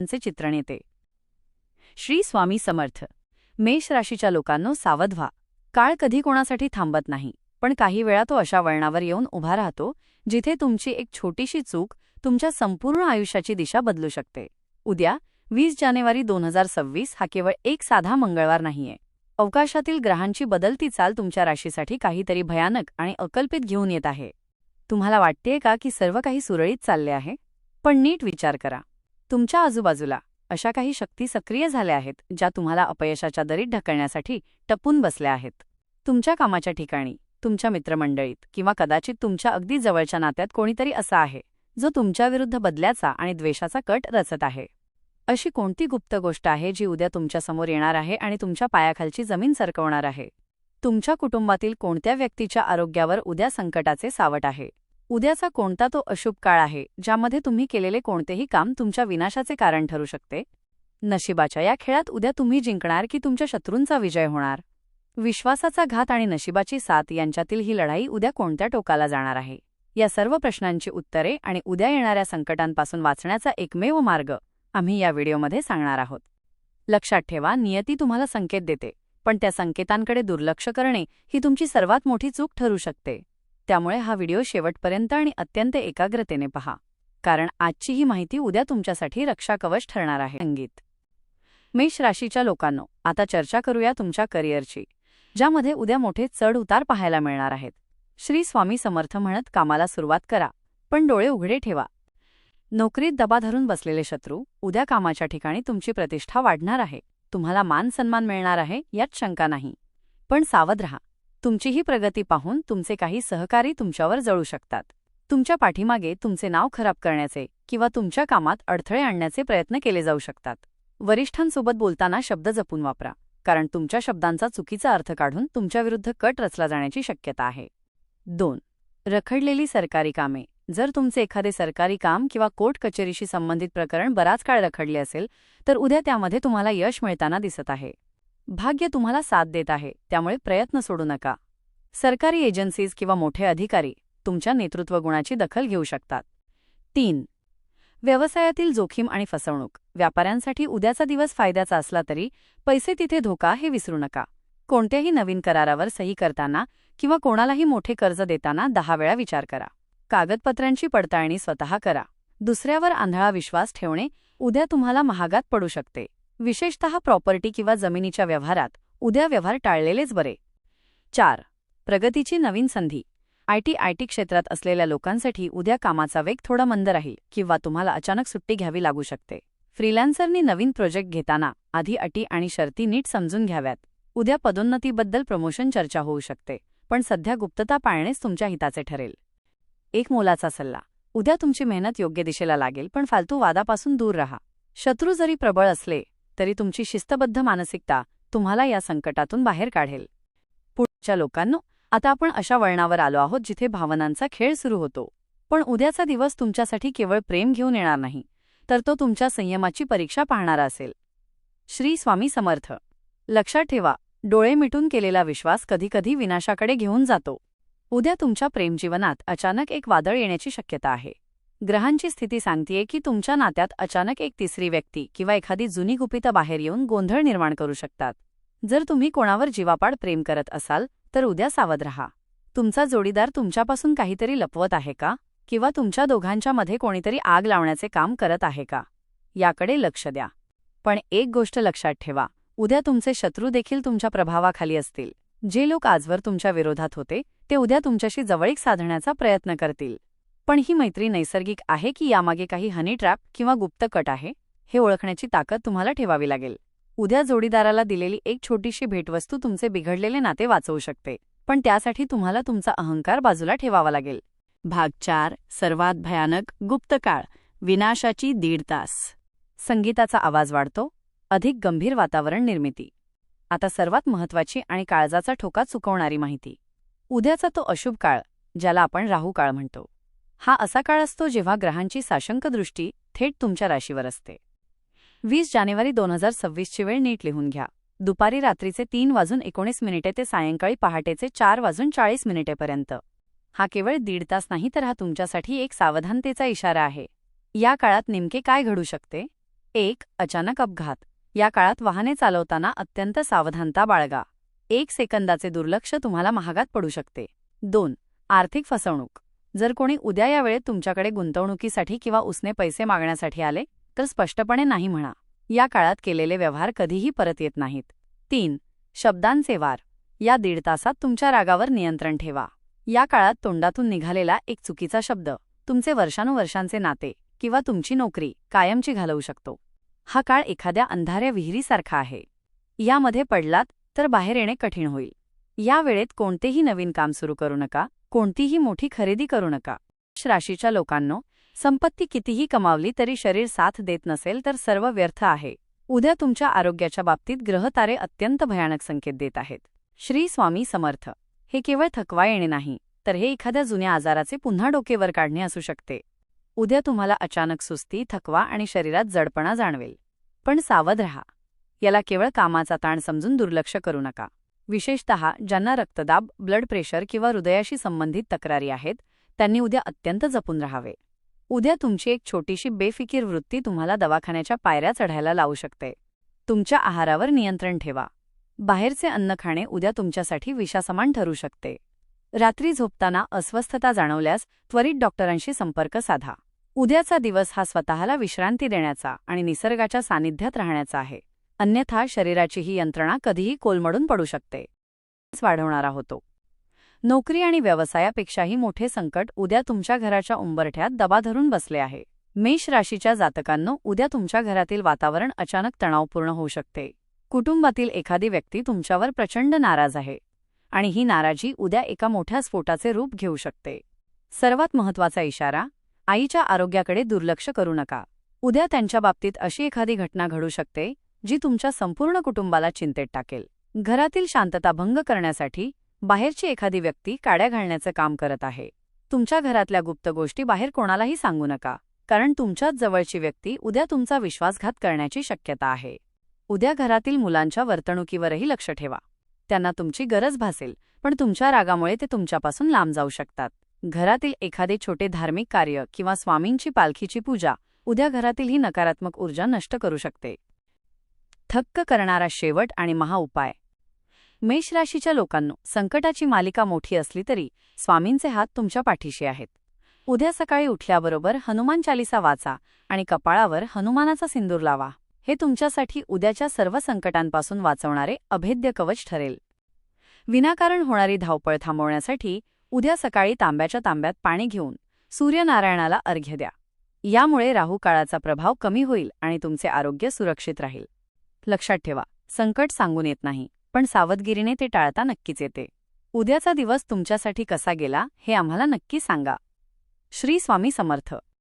यांचे चित्रण येते. श्री स्वामी समर्थ. मेष राशीच्या लोकांनो सावध व्हा. काळ कधी कोणासाठी थांबत नाही पण काही वेळा तो अशा वळणावर येऊन उभा राहतो जिथे तुमची एक छोटीशी चूक तुमच्या संपूर्ण आयुष्याची दिशा बदलू शकते. उद्या वीस जानेवारी दोन हजार सव्वीस हा केवळ एक साधा मंगळवार नाहीये. अवकाशातील ग्रहांची बदलती चाल तुमच्या राशीसाठी काहीतरी भयानक आणि अकल्पित घेऊन येत आहे. तुम्हाला वाटतेय का की सर्व काही सुरळीत चालले आहे? पण नीट विचार करा. तुमच्या आजूबाजूला अशा काही शक्ती सक्रिय झाल्या आहेत ज्या तुम्हाला अपयशाच्या दरीत ढकलण्यासाठी टपून बसल्या आहेत. तुमच्या कामाच्या ठिकाणी तुमच्या मित्रमंडळीत किंवा कदाचित तुमच्या अगदी जवळच्या नात्यात कोणीतरी असा आहे जो तुमच्याविरुद्ध बदल्याचा आणि द्वेषाचा कट रचत आहे. अशी कोणती गुप्त गोष्ट आहे जी उद्या तुमच्यासमोर येणार आहे आणि तुमच्या पायाखालची जमीन सरकवणार आहे? तुमच्या कुटुंबातील कोणत्या व्यक्तीच्या आरोग्यावर उद्या संकटाचे सावट आहे? उद्याचा कोणता तो अशुभ काळ आहे ज्यामध्ये तुम्ही केलेले कोणतेही काम तुमच्या विनाशाचे कारण ठरू शकते? नशिबाच्या या खेळात उद्या तुम्ही जिंकणार की तुमच्या शत्रूंचा विजय होणार? विश्वासाचा घात आणि नशिबाची साथ यांच्यातील ही लढाई उद्या कोणत्या टोकाला जाणार आहे? या सर्व प्रश्नांची उत्तरे आणि उद्या येणाऱ्या संकटांपासून वाचण्याचा एकमेव मार्ग आम्ही या व्हिडिओमध्ये सांगणार आहोत. लक्षात ठेवा नियती तुम्हाला संकेत देते पण त्या संकेतांकडे दुर्लक्ष करणे ही तुमची सर्वात मोठी चूक ठरू शकते. त्यामुळे हा व्हिडिओ शेवटपर्यंत आणि अत्यंत एकाग्रतेने पहा. कारण आजची ही माहिती उद्या तुमच्यासाठी रक्षाकवच ठरणार आहे. संगीत. मेष राशीच्या लोकांनो आता चर्चा करूया तुमच्या करिअरची ज्यामध्ये उद्या मोठे चढ उतार पाहायला मिळणार आहेत. श्री स्वामी समर्थ म्हणत कामाला सुरुवात करा पण डोळे उघडे ठेवा. नोकरीत दबा धरून बसलेले शत्रू उद्या कामाच्या ठिकाणी तुमची प्रतिष्ठा वाढणार आहे. तुम्हाला मान सन्मान मिळणार आहे यात शंका नाही. पण सावध रहा. तुमची ही प्रगती पाहून तुमचे काही सहकारी तुमच्यावर जळू शकतात. तुमच्या पाठीमागे तुमचे नाव खराब करण्याचे किंवा तुमच्या कामात अडथळे आणण्याचे प्रयत्न केले जाऊ शकतात. वरिष्ठांसोबत बोलताना शब्द जपून वापरा कारण तुमच्या शब्दांचा चुकीचा अर्थ काढून तुमच्याविरुद्ध कट रचला जाण्याची शक्यता आहे. दोन रखडलेली सरकारी कामे. जर तुमचे एखादे सरकारी काम किंवा कोर्ट कचेरीशी संबंधित प्रकरण बराच काळ रखडले असेल तर उद्या त्यामध्ये तुम्हाला यश मिळताना दिसत आहे. भाग्य तुम्हाला साथ देत आहे त्यामुळे प्रयत्न सोडू नका. सरकारी एजन्सीज किंवा मोठे अधिकारी तुमच्या नेतृत्व गुणाची दखल घेऊ शकतात. तीन. व्यवसायातील जोखीम आणि फसवणूक. व्यापाऱ्यांसाठी उद्याचा दिवस फायद्याचा असला तरी पैसे तिथे धोका हे विसरू नका. कोणत्याही नवीन करारावर सही करताना किंवा कोणालाही मोठे कर्ज देताना दहा वेळा विचार करा. कागदपत्रांची पडताळणी स्वतः करा. दुसऱ्यावर आंधळा विश्वास ठेवणे उद्या तुम्हाला महागात पडू शकते. विशेषतः प्रॉपर्टी किंवा जमिनीच्या व्यवहारात उद्या व्यवहार टाळलेलेच बरे. चार. प्रगतीची नवीन संधी. आयटी आयटी क्षेत्रात असलेल्या लोकांसाठी उद्या कामाचा वेग थोडा मंद राहील किंवा तुम्हाला अचानक सुट्टी घ्यावी लागू शकते. फ्रीलान्सरनी नवीन प्रोजेक्ट घेताना आधी अटी आणि शर्ती नीट समजून घ्याव्यात. उद्या पदोन्नतीबद्दल प्रमोशन चर्चा होऊ शकते पण सध्या गुप्तता पाळणेच तुमच्या हिताचे ठरेल. एक मोलाचा सल्ला. उद्या तुमची मेहनत योग्य दिशेला लागेल पण फालतू वादापासून दूर राहा. शत्रू जरी प्रबळ असले तरी तुमची शिस्तबद्ध मानसिकता तुम्हाला या संकटातून बाहेर काढेल. पुढच्या लोकांनो आता आपण अशा वळणावर आलो आहोत जिथे भावनांचा खेळ सुरू होतो. पण उद्याचा दिवस तुमच्यासाठी केवळ प्रेम घेऊन येणार नाही तर तो तुमच्या संयमाची परीक्षा पाहणारा असेल. श्री स्वामी समर्थ. लक्षात ठेवा डोळे मिटून केलेला विश्वास कधीकधी विनाशाकडे घेऊन जातो. उद्या तुमच्या प्रेमजीवनात अचानक एक वादळ येण्याची शक्यता आहे. ग्रहांची स्थिती सांगतेय की तुमच्या नात्यात अचानक एक तिसरी व्यक्ती किंवा एखादी जुनी गुपितं बाहेर येऊन गोंधळ निर्माण करू शकतात. जर तुम्ही कोणावर जीवापाड प्रेम करत असाल तर उद्या सावध रहा. तुमचा जोडीदार तुमच्यापासून काहीतरी लपवत आहे का? किंवा तुमच्या दोघांच्या मध्ये कोणीतरी आग लावण्याचे काम करत आहे का? याकडे लक्ष द्या. पण एक गोष्ट लक्षात ठेवा उद्या तुमचे शत्रू देखील तुमच्या प्रभावाखाली असतील. जे लोक आजवर तुमच्या विरोधात होते ते उद्या तुमच्याशी जवळीक साधण्याचा प्रयत्न करतील. पण ही मैत्री नैसर्गिक आहे की यामागे काही हनी ट्रॅप किंवा गुप्त कट आहे हे ओळखण्याची ताकद तुम्हाला ठेवावी लागेल. उद्या जोडीदाराला दिलेली एक छोटीशी भेटवस्तू तुमचे बिघडलेले नाते वाचवू शकते पण त्यासाठी तुम्हाला तुमचा अहंकार बाजूला ठेवावा लागेल. भाग चार सर्वात भयानक गुप्त काळ विनाशाची दीड तास. संगीताचा आवाज वाढतो अधिक गंभीर वातावरण निर्मिती. आता सर्वात महत्वाची आणि काळजाचा ठोका चुकवणारी माहिती. उद्याचा तो अशुभ काळ ज्याला आपण राहू काळ म्हणतो. हा असा काळ असतो जेव्हा ग्रहांची साशंक दृष्टी थेट तुमच्या राशीवर असते. वीस जानेवारी दोन हजार सव्वीसची वेळ नीट लिहून घ्या. दुपारी रात्रीचे तीन वाजून एकोणीस मिनिटे ते सायंकाळी पहाटेचे चार वाजून चाळीस मिनिटेपर्यंत हा केवळ दीड तास नाही तर हा तुमच्यासाठी एक सावधानतेचा इशारा आहे. या काळात नेमके काय घडू शकते? एक अचानक अपघात. या काळात वाहने चालवताना अत्यंत सावधानता बाळगा. एक सेकंदाचे दुर्लक्ष तुम्हाला महागात पडू शकते. दोन आर्थिक फसवणूक. जर कोणी उद्या या वेळेत तुमच्याकडे गुंतवणुकीसाठी किंवा उसने पैसे मागण्यासाठी आले तर स्पष्टपणे नाही म्हणा. या काळात केलेले व्यवहार कधीही परत येत नाहीत. तीन शब्दांचे वार. या दीड तासात तुमच्या रागावर नियंत्रण ठेवा. या काळात तोंडातून निघालेला एक चुकीचा शब्द तुमचे वर्षानुवर्षांचे नाते किंवा तुमची नोकरी कायमची घालवू शकतो. हा काळ एखाद्या अंधाऱ्या विहिरीसारखा आहे. यामध्ये पडलात तर बाहेर येणे कठीण होईल. या वेळेत कोणतेही नवीन काम सुरू करू नका. कोणतीही मोठी खरेदी करू नका. राशीच्या लोकांनो संपत्ती कितीही कमावली तरी शरीर साथ देत नसेल तर सर्व व्यर्थ आहे. उद्या तुमच्या आरोग्याच्या बाबतीत ग्रहतारे अत्यंत भयानक संकेत देत आहेत. श्री स्वामी समर्थ. हे केवळ थकवा येणे नाही तर हे एखाद्या जुन्या आजाराचे पुन्हा डोकेवर काढणे असू शकते. उद्या तुम्हाला अचानक सुस्ती थकवा आणि शरीरात जडपणा जाणवेल. पण सावध रहा. याला केवळ कामाचा ताण समजून दुर्लक्ष करू नका. विशेषत ज्यांना रक्तदाब ब्लड प्रेशर किंवा हृदयाशी संबंधित तक्रारी आहेत त्यांनी उद्या अत्यंत जपून राहावे. उद्या तुमची एक छोटीशी बेफिकीर वृत्ती तुम्हाला दवाखान्याच्या पायऱ्या चढायला लावू शकते. तुमच्या आहारावर नियंत्रण ठेवा. बाहेरचे अन्न खाणे उद्या तुमच्यासाठी विषासमान ठरू शकते. रात्री झोपताना अस्वस्थता जाणवल्यास त्वरित डॉक्टरांशी संपर्क साधा. उद्याचा दिवस हा स्वतःला विश्रांती देण्याचा आणि निसर्गाच्या सानिध्यात राहण्याचा आहे. अन्यथा शरीराची ही यंत्रणा कधीही कोलमडून पडू शकते. वाढवणारा होतो नोकरी आणि व्यवसायापेक्षाही मोठे संकट उद्या तुमच्या घराच्या उंबरठ्यात दबा धरून बसले आहे. मेष राशीच्या जातकांनो उद्या तुमच्या घरातील वातावरण अचानक तणावपूर्ण होऊ शकते. कुटुंबातील एखादी व्यक्ती तुमच्यावर प्रचंड नाराज आहे आणि ही नाराजी उद्या एका मोठ्या स्फोटाचे रूप घेऊ शकते. सर्वात महत्त्वाचा इशारा आईच्या आरोग्याकडे दुर्लक्ष करू नका. उद्या त्यांच्या बाबतीत अशी एखादी घटना घडू शकते जी तुमच्या संपूर्ण कुटुंबाला चिंतेत टाकेल. घरातील शांतता भंग करण्यासाठी बाहेरची एखादी व्यक्ती काड्या घालण्याचं काम करत आहे. तुमच्या घरातल्या गुप्त गोष्टी बाहेर कोणालाही सांगू नका कारण तुमच्याच जवळची व्यक्ती उद्या तुमचा विश्वासघात करण्याची शक्यता आहे. उद्या घरातील मुलांच्या वर्तणुकीवरही लक्ष ठेवा. त्यांना तुमची गरज भासेल पण तुमच्या रागामुळे ते तुमच्यापासून लांब जाऊ शकतात. घरातील एखादे छोटे धार्मिक कार्य किंवा स्वामींची पालखीची पूजा उद्या घरातील ही नकारात्मक ऊर्जा नष्ट करू शकते. थक्क करणारा शेवट आणि महाउपाय मेष राशीच्या लोकांनो संकटाची मालिका मोठी असली तरी स्वामींचे हात तुमच्या पाठीशी आहेत. उद्या सकाळी उठल्याबरोबर हनुमान चालिसा वाचा आणि कपाळावर हनुमानाचा सिंदूर लावा. हे तुमच्यासाठी उद्याच्या सर्व संकटांपासून वाचवणारे अभेद्य कवच ठरेल. विनाकारण होणारी धावपळ थांबवण्यासाठी उद्या सकाळी तांब्याच्या तांब्यात पाणी घेऊन सूर्यनारायणाला अर्घ्य द्या. यामुळे राहू काळाचा प्रभाव कमी होईल आणि तुमचे आरोग्य सुरक्षित राहील. लक्षात ठेवा संकट सांगून येत नाही पण सावधगिरीने ते टाळता नक्कीच येते. उद्याचा दिवस तुमच्यासाठी कसा गेला हे आम्हाला नक्की सांगा. श्री स्वामी समर्थ.